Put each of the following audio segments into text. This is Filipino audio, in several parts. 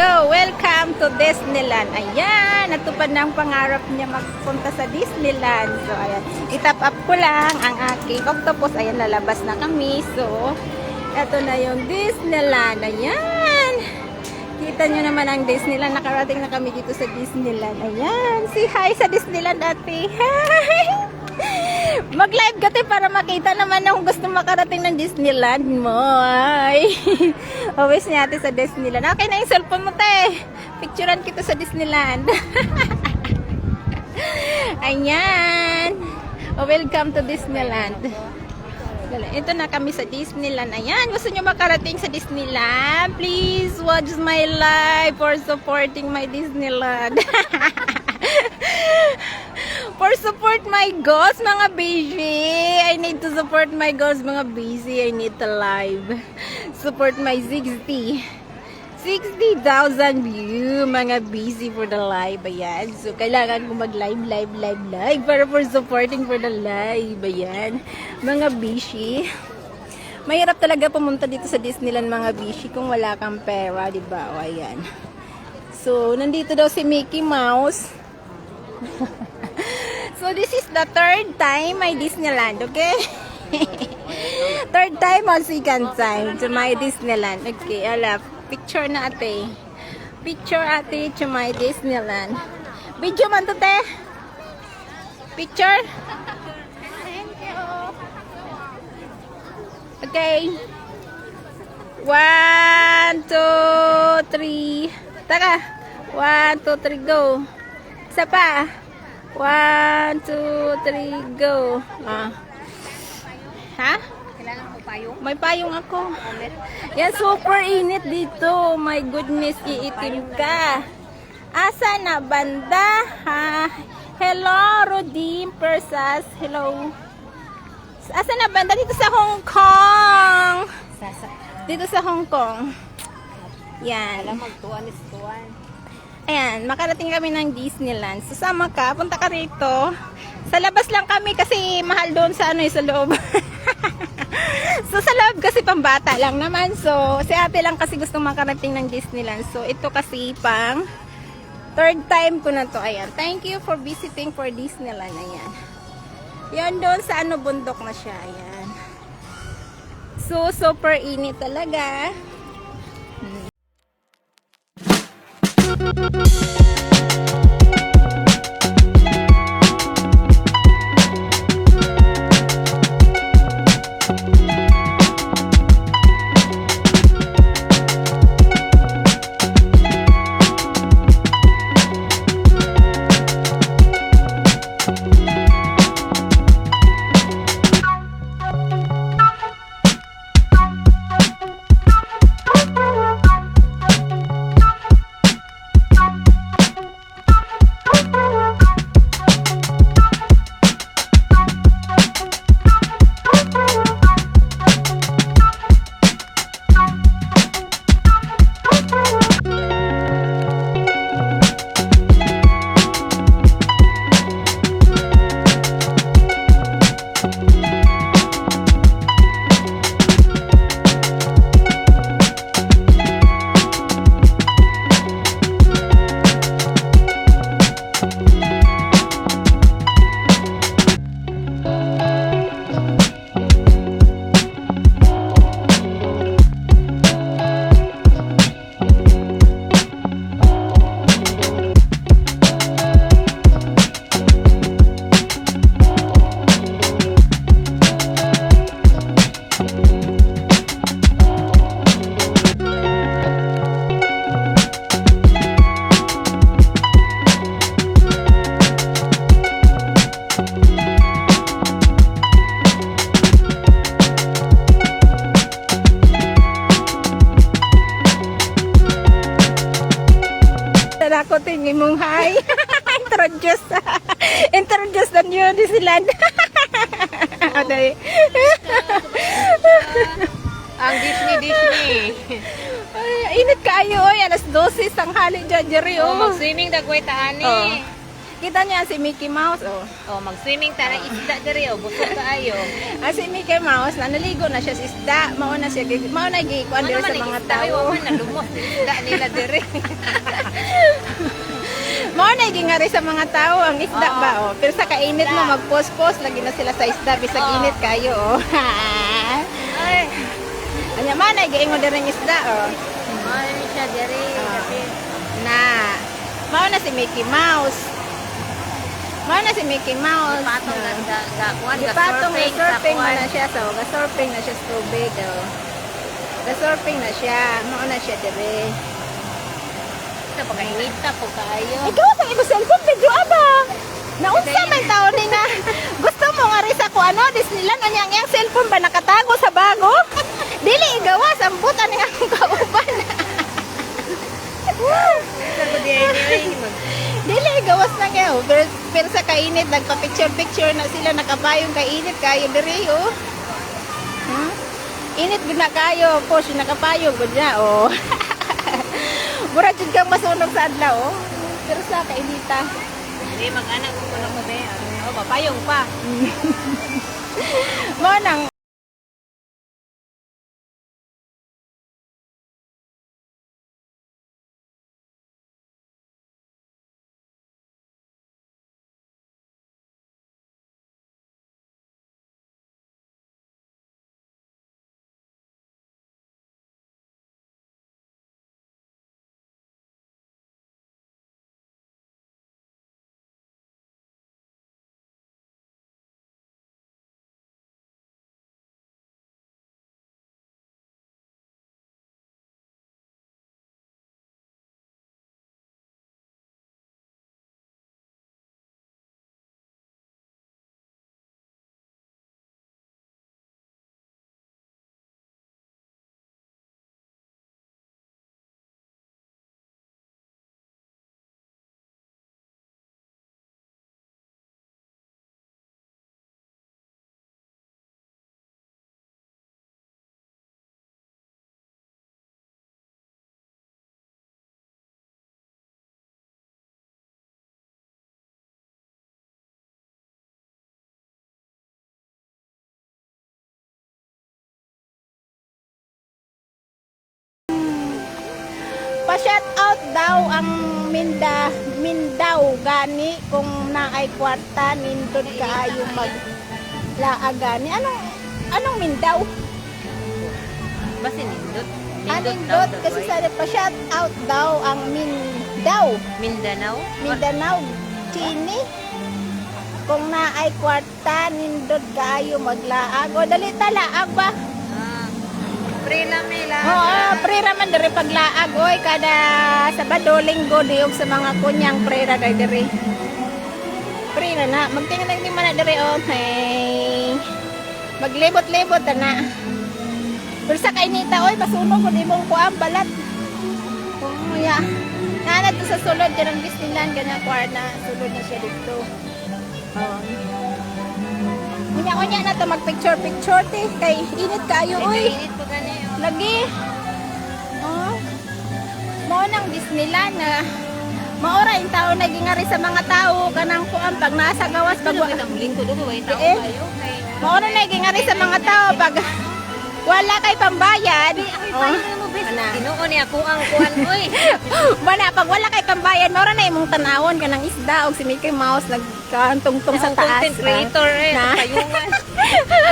go! Welcome to Disneyland. Ayan, natupad na ang pangarap niya magpunta sa Disneyland. So, ayan. Itap up ko lang ang aking octopus. Ayan, lalabas na kami. So, eto na yung Disneyland. Ayan. Kita nyo naman ang Disneyland. Nakarating na kami dito sa Disneyland. Ayan. Say hi sa Disneyland, ate. Hi! Mag-live ka te para makita naman na kung gusto makarating ng Disneyland mo. Ay. Always niya ate sa Disneyland. Okay na yung cellphone mo te. Picturean kita sa Disneyland. Ayan. Oh, welcome to Disneyland. Ito na kami sa Disneyland. Ayan, gusto nyo makarating sa Disneyland? Please watch my live for supporting my Disneyland. for support my goals, mga baby. I need to support my goals, mga busy. I need to live. Support my 60. 60,000 view, mga busy for the live. Ayan. So, kailangan ko mag-live, live, live, live para for supporting for the live. Ayan. Mga busy. Mahirap talaga pumunta dito sa Disneyland, mga busy, kung wala kang pera, di ba? Ayan. So, nandito daw si Mickey Mouse. so, this is the third time my Disneyland, okay? third time or second time to my Disneyland. Okay, ala, picture na ate. Picture ate to my Disneyland. Video man to te. Picture. Okay. One, two, three. Taka. One, two, three, go. Isa pa. One, two, three, go. Ah. Ha? Kailangan mo payong? May payong ako. Yan, super init dito. My goodness, iitim ka. Asa na banda? Ha? Hello, Rodim Persas. Hello. Asa na banda? Dito sa Hong Kong. Dito sa Hong Kong. Yan. Alam magtuan is tuwan. Ayan, makarating kami ng Disneyland. Susama ka, punta ka rito. Sa labas lang kami kasi mahal doon sa ano eh, sa loob. so sa loob kasi pambata lang naman. So si ate lang kasi gusto makarating ng Disneyland. So ito kasi pang third time ko na to. Ayan, thank you for visiting for Disneyland. Ayan. Yan doon sa ano bundok na siya. Ayan. So super init talaga. you new Disneyland. Aday. Ang Disney Disney. Ay, init kayo oy. Alas 12 sanghali dyan, Jerry. oh, Oh. mag-swimming dagway taani. Oh. Kita niya si Mickey Mouse, oh. Oh, mag-swimming ta na isda diri oh, busog kaayo. Ah, si Mickey Mouse, na naligo na siya sa isda. Mauna siya, mauna gikuan Ano diri man sa mga tao. waman na lumos isda nila diri. Mauna gingari sa mga tao ang isda Oo. ba, oh. Pero sa kainit mo, Isda. mag-post-post, lagi na sila sa isda, bisag Oo. init kayo, oh. Ay, Anya man, ay giingon diri ang isda, oh. ano siya diri. Ah. Kasi Na, mauna si Mickey Mouse. Mauna si Mickey Mouse. patong na ga ga kuan Di ga patong surfing sa surfing mo kuan. na siya, so, ga-surfing na siya sa tubig, oh. Ga-surfing na siya, mauna siya diri. Sa pagkainita po kaayo. Ikaw sa imo cellphone video aba. Naunsa man taon ni na. Gusto mo nga rin sa ko ano Disneyland anya ang cellphone ba nakatago sa bago? Dili igawas ang buta ni ang kauban. Dili igawas na kayo. Pero, pero sa kainit nagpa-picture picture na sila nakapayong kainit kayo diri oh. Hmm? Init na kayo, push nakapayong gud na oh. Mura jud kang masunog sa adlaw oh. Pero sa kainita. di mag-anak ko na ko be. Oh, papayong pa. Mo nang pa-shout out daw ang Minda Mindaw gani kung naay kwarta nindot kaayo mag laagani. Anong anong Mindaw? Basi nindot. Anindot daw, kasi sa pa-shout out daw ang Mindaw. Mindanao. Mindanao, Chini. Kung naay kwarta nindot kaayo maglaag. O dali ta laag ba? Pre lang nila. Oo, ah, pre raman diri paglaag oy kada Sabado, Linggo diog sa mga kunyang pre ra day diri. Pre na na, magtingin lang di man na diri oh. Hey. Maglibot-libot na. Pero sa kainita oy masunog kun imong kuan balat. Oh, ya. Nanad to sa sulod kanang Disneyland kanang kwarna, sulod na siya dito. Oh. Unya-unya na to mag-picture-picture te kay init kayo oy. Init. Lagi. Oh. Mao nang Disneyland na maora in tao nagingari sa mga tao kanang kuan pag nasa gawas pag Ano kitang lingkod do way tao Eh. kayo kay. maora nagingari sa mga tao pag wala kay pambayad. Oh. Ana. Ginoo ni ako ang kuan oy. Wala pag wala kay pambayad maora na imong tanawon kanang isda og si Mickey Mouse nagkantungtong sa taas. content creator eh. Na. Payungan.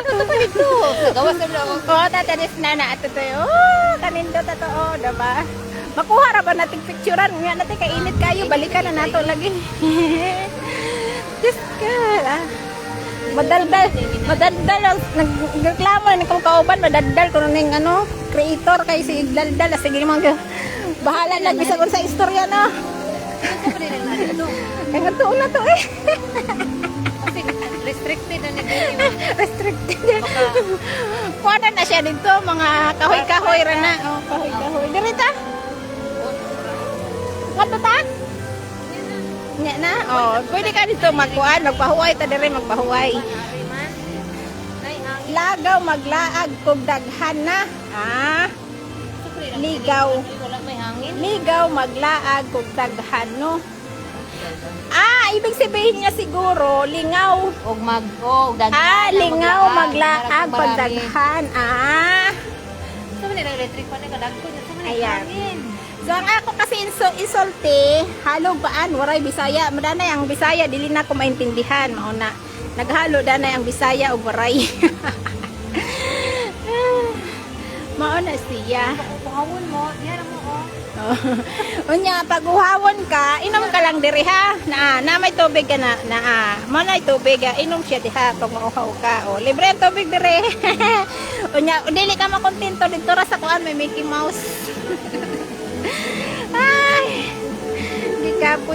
Ito pa dito. Gawas na ako. Oh, tatanis na na ato tayo. Oh, kanindo tato oh, diba? Makuha ra ba nating picturean? Nga natin kainit kayo, balikan na nato lagi. Just ka. ah. Madaldal, madaldal ang nagreklamo ni kung kauban madaldal kuno ning ano, creator kay si Daldal sige mo bahala lang bisa kun sa istorya no. Kaya nga tuon na to eh. Kasi restricted na naging Restricted. Kuha na siya dito, mga kahoy-kahoy ra na. Oh, kahoy-kahoy. Dirita. Ano ta? Nya na. Oh, pwede ka dito magkuan, magpahuway ta dire magpahuway. Lagaw maglaag kog daghan na. Ah, ligaw. Ligaw maglaag kog daghan no. Ah, ibig sabihin niya siguro, lingaw. Og mag o daghan. Ah, na lingaw, maglaag, pagdaghan. Ah. Sa man electric pa ni kadagko sa man Ayan. So, ang ako kasi inso, isulti, halog baan, waray Bisaya. Madanay ang Bisaya, dili na ko maintindihan. Mauna, naghalo danay ang Bisaya o waray. Mauna siya. Pangawon mo, oh. Unya, pag uhawon ka, inom ka lang diri ha. Na, na may tubig ka na, na. Mo na tubig, ah, inom siya diha pag mauhaw ka. O, libre ang tubig diri. Unya, dili ka makontento dito ra sa kuan may Mickey Mouse. Ay, di ka po